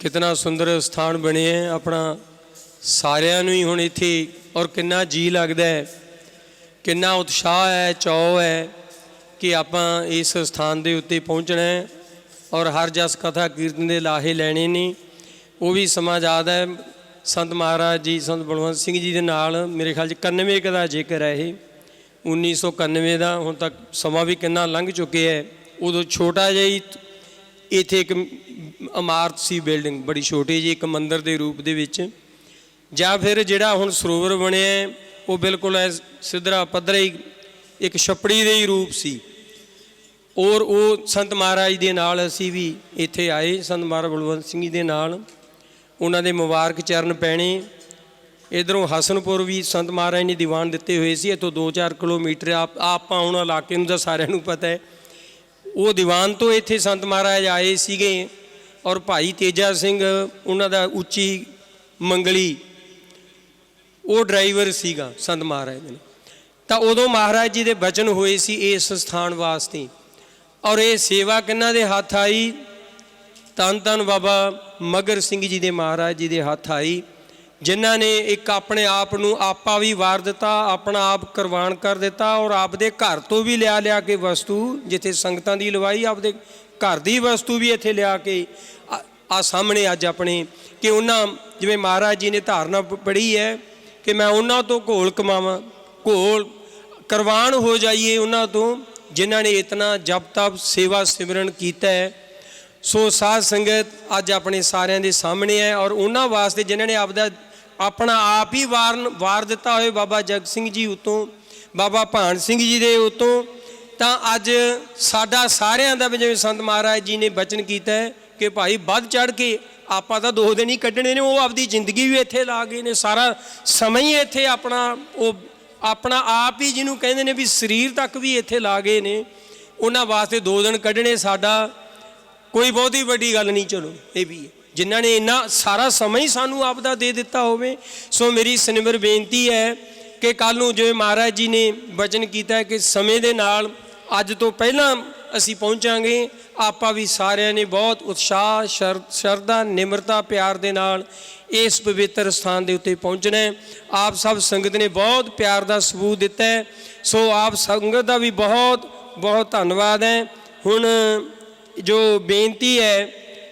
ਕਿਤਨਾ ਸੁੰਦਰ ਸਥਾਨ ਬਣਿਆ ਹੈ ਆਪਣਾ ਸਾਰਿਆਂ ਨੂੰ ਹੀ ਹੁਣ ਇੱਥੇ, ਔਰ ਕਿੰਨਾ ਜੀ ਲੱਗਦਾ ਹੈ, ਕਿੰਨਾ ਉਤਸ਼ਾਹ ਹੈ, ਚਾਅ ਹੈ ਕਿ ਆਪਾਂ ਇਸ ਸਥਾਨ ਦੇ ਉੱਤੇ ਪਹੁੰਚਣਾ ਹੈ, ਔਰ ਹਰ ਜਸ ਕਥਾ ਕੀਰਤਨ ਦੇ ਲਾਹੇ ਲੈਣੇ ਨੇ। ਉਹ ਵੀ ਸਮਾਂ ਯਾਦ ਹੈ, ਸੰਤ ਮਹਾਰਾਜ ਜੀ, ਸੰਤ ਬਲਵੰਤ ਸਿੰਘ ਜੀ ਦੇ ਨਾਲ, ਮੇਰੇ ਖਿਆਲ 'ਚ 91 ਕੁ ਦਾ ਜ਼ਿਕਰ ਹੈ ਇਹ 1991 ਦਾ, ਹੁਣ ਤੱਕ ਸਮਾਂ ਵੀ ਕਿੰਨਾ ਲੰਘ ਚੁੱਕਿਆ ਹੈ। ਉਦੋਂ ਛੋਟਾ ਜਿਹਾ ਹੀ ਇੱਥੇ ਇੱਕ ਇਮਾਰਤ ਸੀ, ਬਿਲਡਿੰਗ ਬੜੀ ਛੋਟੀ ਜੀ ਇੱਕ ਮੰਦਿਰ ਦੇ ਰੂਪ ਦੇ ਵਿੱਚ। ਜਾਂ ਫਿਰ ਜਿਹੜਾ ਹੁਣ ਸਰੋਵਰ ਬਣਿਆ ਉਹ ਬਿਲਕੁਲ ਐ ਸਿੱਧਰਾ ਪੱਧਰਾ ਹੀ, ਇੱਕ ਛਪੜੀ ਦੇ ਹੀ ਰੂਪ ਸੀ। ਔਰ ਉਹ ਸੰਤ ਮਹਾਰਾਜ ਦੇ ਨਾਲ ਅਸੀਂ ਵੀ ਇੱਥੇ ਆਏ, ਸੰਤ ਮਹਾਰਾਜ ਬਲਵੰਤ ਸਿੰਘ ਜੀ ਦੇ ਨਾਲ। ਉਹਨਾਂ ਦੇ ਮੁਬਾਰਕ ਚਰਨ ਪੈਣੇ। ਇਧਰੋਂ ਹਸਨਪੁਰ ਵੀ ਸੰਤ ਮਹਾਰਾਜ ਨੇ ਦੀਵਾਨ ਦਿੱਤੇ ਹੋਏ ਸੀ, ਇੱਥੋਂ 2-4 ਕਿਲੋਮੀਟਰ ਆਪ, ਆਪਾਂ ਹੁਣ ਇਲਾਕੇ ਨੂੰ ਤਾਂ ਸਾਰਿਆਂ ਨੂੰ ਪਤਾ ਹੈ। ਉਹ ਦੀਵਾਨ ਤੋਂ ਇੱਥੇ ਸੰਤ ਮਹਾਰਾਜ ਆਏ ਸੀਗੇ। ਔਰ ਭਾਈ ਤੇਜਾ ਸਿੰਘ, ਉਹਨਾਂ ਦਾ ਉੱਚੀ ਮੰਗਲੀ, ਉਹ ਡਰਾਈਵਰ ਸੀਗਾ ਸੰਤ ਮਹਾਰਾਜ ਦੇ ਤਾਂ ਉਦੋਂ ਮਹਾਰਾਜ ਜੀ ਦੇ ਬਚਨ ਹੋਏ ਸੀ ਇਸ ਸਥਾਨ ਵਾਸਤੇ। ਔਰ ਇਹ ਸੇਵਾ ਕਿਹਨਾਂ ਦੇ ਹੱਥ ਆਈ? ਤਨ ਤਨ ਬਾਬਾ ਮਗਰ ਸਿੰਘ ਜੀ ਦੇ ਮਹਾਰਾਜ ਜੀ ਦੇ ਹੱਥ ਆਈ। ਜਿਨ੍ਹਾਂ ਨੇ ਇੱਕ ਆਪਣੇ ਆਪ ਨੂੰ ਆਪਾ ਵੀ ਵਾਰ ਦਿੱਤਾ, ਆਪਣਾ ਆਪ ਕੁਰਬਾਨ ਕਰ ਦਿੱਤਾ ਔਰ ਆਪਦੇ ਘਰ ਤੋਂ ਵੀ ਲਿਆ ਲਿਆ ਕੇ ਵਸਤੂ, ਜਿੱਥੇ ਸੰਗਤਾਂ ਦੀ ਲਵਾਈ, ਆਪਦੇ ਘਰ ਦੀ ਵਸਤੂ ਵੀ ਇੱਥੇ ਲਿਆ ਕੇ ਆ ਸਾਹਮਣੇ ਅੱਜ ਆਪਣੇ ਕਿ ਉਹਨਾਂ, ਜਿਵੇਂ ਮਹਾਰਾਜ ਜੀ ਨੇ ਧਾਰਨਾ ਪ- ਪੜ੍ਹੀ ਹੈ ਕਿ ਮੈਂ ਉਹਨਾਂ ਤੋਂ ਘੋਲ ਕਮਾਵਾਂ, ਘੋਲ ਕੁਰਬਾਨ ਹੋ ਜਾਈਏ ਉਹਨਾਂ ਤੋਂ, ਜਿਨ੍ਹਾਂ ਨੇ ਇਤਨਾ ਜਪ ਤਪ, ਸੇਵਾ ਸਿਮਰਨ ਕੀਤਾ ਹੈ। ਸੋ ਸਾਧ ਸੰਗਤ ਅੱਜ ਆਪਣੇ ਸਾਰਿਆਂ ਦੇ ਸਾਹਮਣੇ ਹੈ ਔਰ ਉਹਨਾਂ ਵਾਸਤੇ ਜਿਨ੍ਹਾਂ ਨੇ ਆਪਦਾ ਆਪਣਾ ਆਪ ਹੀ ਵਾਰਨ ਵਾਰ ਦਿੱਤਾ ਹੋਏ ਬਾਬਾ ਜਗ ਸਿੰਘ ਜੀ ਉਤੋਂ, ਬਾਬਾ ਭਾਨ ਸਿੰਘ ਜੀ ਦੇ ਉਤੋਂ। ਤਾਂ ਅੱਜ ਸਾਡਾ ਸਾਰਿਆਂ ਦਾ ਵੀ ਜਿਵੇਂ ਸੰਤ ਮਹਾਰਾਜ ਜੀ ਨੇ ਬਚਨ ਕੀਤਾ ਕਿ ਭਾਈ ਵੱਧ ਚੜ ਕੇ ਆਪਾਂ ਤਾਂ ਦੋ ਦਿਨ ਹੀ ਕੱਢਣੇ ਨੇ, ਉਹ ਆਪਦੀ ਜ਼ਿੰਦਗੀ ਵੀ ਇੱਥੇ ਲਾ ਗਏ ਨੇ, ਸਾਰਾ ਸਮਾਂ ਹੀ ਇੱਥੇ ਆਪਣਾ, ਉਹ ਆਪਣਾ ਆਪ ਹੀ ਜਿਹਨੂੰ ਕਹਿੰਦੇ ਨੇ ਵੀ ਸਰੀਰ ਤੱਕ ਵੀ ਇੱਥੇ ਲਾ ਗਏ ਨੇ। ਉਹਨਾਂ ਵਾਸਤੇ ਦੋ ਦਿਨ ਕੱਢਣੇ ਸਾਡਾ, ਕੋਈ ਬਹੁਤੀ ਵੱਡੀ ਗੱਲ ਨਹੀਂ, ਚਲੋ, ਇਹ ਵੀ ਹੈ। ਜਿਨ੍ਹਾਂ ਨੇ ਇੰਨਾ ਸਾਰਾ ਸਮਾਂ ਹੀ ਸਾਨੂੰ ਆਪ ਦਾ ਦੇ ਦਿੱਤਾ ਹੋਵੇ, ਸੋ ਮੇਰੀ ਸਨਿਮਰ ਬੇਨਤੀ ਹੈ ਕਿ ਕੱਲ ਨੂੰ ਜਿਵੇਂ ਮਹਾਰਾਜ ਜੀ ਨੇ ਵਚਨ ਕੀਤਾ ਕਿ ਸਮੇਂ ਦੇ ਨਾਲ ਅੱਜ ਤੋਂ ਪਹਿਲਾਂ ਅਸੀਂ ਪਹੁੰਚਾਂਗੇ, ਆਪਾਂ ਵੀ ਸਾਰਿਆਂ ਨੇ ਬਹੁਤ ਉਤਸ਼ਾਹ, ਸ਼ਰ- ਸ਼ਰਧਾ, ਨਿਮਰਤਾ, ਪਿਆਰ ਦੇ ਨਾਲ ਇਸ ਪਵਿੱਤਰ ਸਥਾਨ ਦੇ ਉੱਤੇ ਪਹੁੰਚਣਾ ਹੈ। ਆਪ ਸਭ ਸੰਗਤ ਨੇ ਬਹੁਤ ਪਿਆਰ ਦਾ ਸਬੂਤ ਦਿੱਤਾ ਹੈ, ਸੋ ਆਪ ਸੰਗਤ ਦਾ ਵੀ ਬਹੁਤ ਬਹੁਤ ਧੰਨਵਾਦ ਹੈ। ਹੁਣ ਜੋ ਬੇਨਤੀ ਹੈ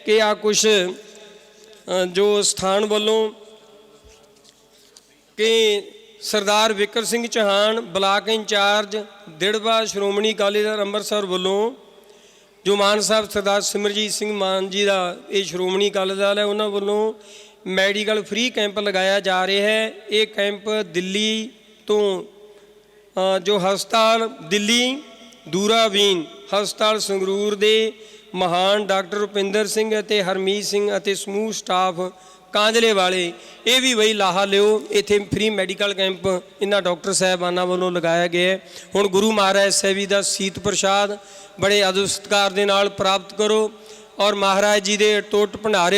ਕਿ ਆ ਕੁਛ ਜੋ ਸਥਾਨ ਵੱਲੋਂ ਕਿ ਸਰਦਾਰ wicker Singh Chauhan block incharge Dirba Shiromani Akali Dal Amritsar ਵੱਲੋਂ ਜੋ ਮਾਨ ਸਾਹਿਬ ਸਰਦਾਰ ਸਿਮਰਜੀਤ ਸਿੰਘ ਮਾਨ ਜੀ ਦਾ ਇਹ ਸ਼੍ਰੋਮਣੀ ਅਕਾਲੀ ਦਲ ਹੈ, ਉਹਨਾਂ ਵੱਲੋਂ ਮੈਡੀਕਲ ਫ੍ਰੀ ਕੈਂਪ ਲਗਾਇਆ ਜਾ ਰਿਹਾ ਹੈ। ਇਹ ਕੈਂਪ ਦਿੱਲੀ ਤੋਂ ਜੋ ਹਸਪਤਾਲ ਦਿੱਲੀ ਦੂਰਾਵੀਨ ਹਸਪਤਾਲ ਸੰਗਰੂਰ ਦੇ ਮਹਾਨ ਡਾਕਟਰ ਰੁਪਿੰਦਰ ਸਿੰਘ ਅਤੇ ਹਰਮੀਤ ਸਿੰਘ ਅਤੇ ਸਮੂਹ ਸਟਾਫ ਕਾਂਜਲੇ ਵਾਲੇ, ਇਹ ਵੀ ਬਈ ਲਾਹਾ ਲਿਓ, ਇੱਥੇ ਫ੍ਰੀ ਮੈਡੀਕਲ ਕੈਂਪ ਇਹਨਾਂ ਡਾਕਟਰ ਸਾਹਿਬਾਨਾਂ ਵੱਲੋਂ ਲਗਾਇਆ ਗਿਆ ਹੈ। ਹੁਣ ਗੁਰੂ ਮਹਾਰਾਜ ਸੇਵੀ ਦਾ ਸੀਤ ਪ੍ਰਸ਼ਾਦ ਬੜੇ ਆਦਰ ਸਤਿਕਾਰ ਦੇ ਨਾਲ ਪ੍ਰਾਪਤ ਕਰੋ ਔਰ ਮਹਾਰਾਜ ਜੀ ਦੇ ਟੋਟ ਭੰਡਾਰੇ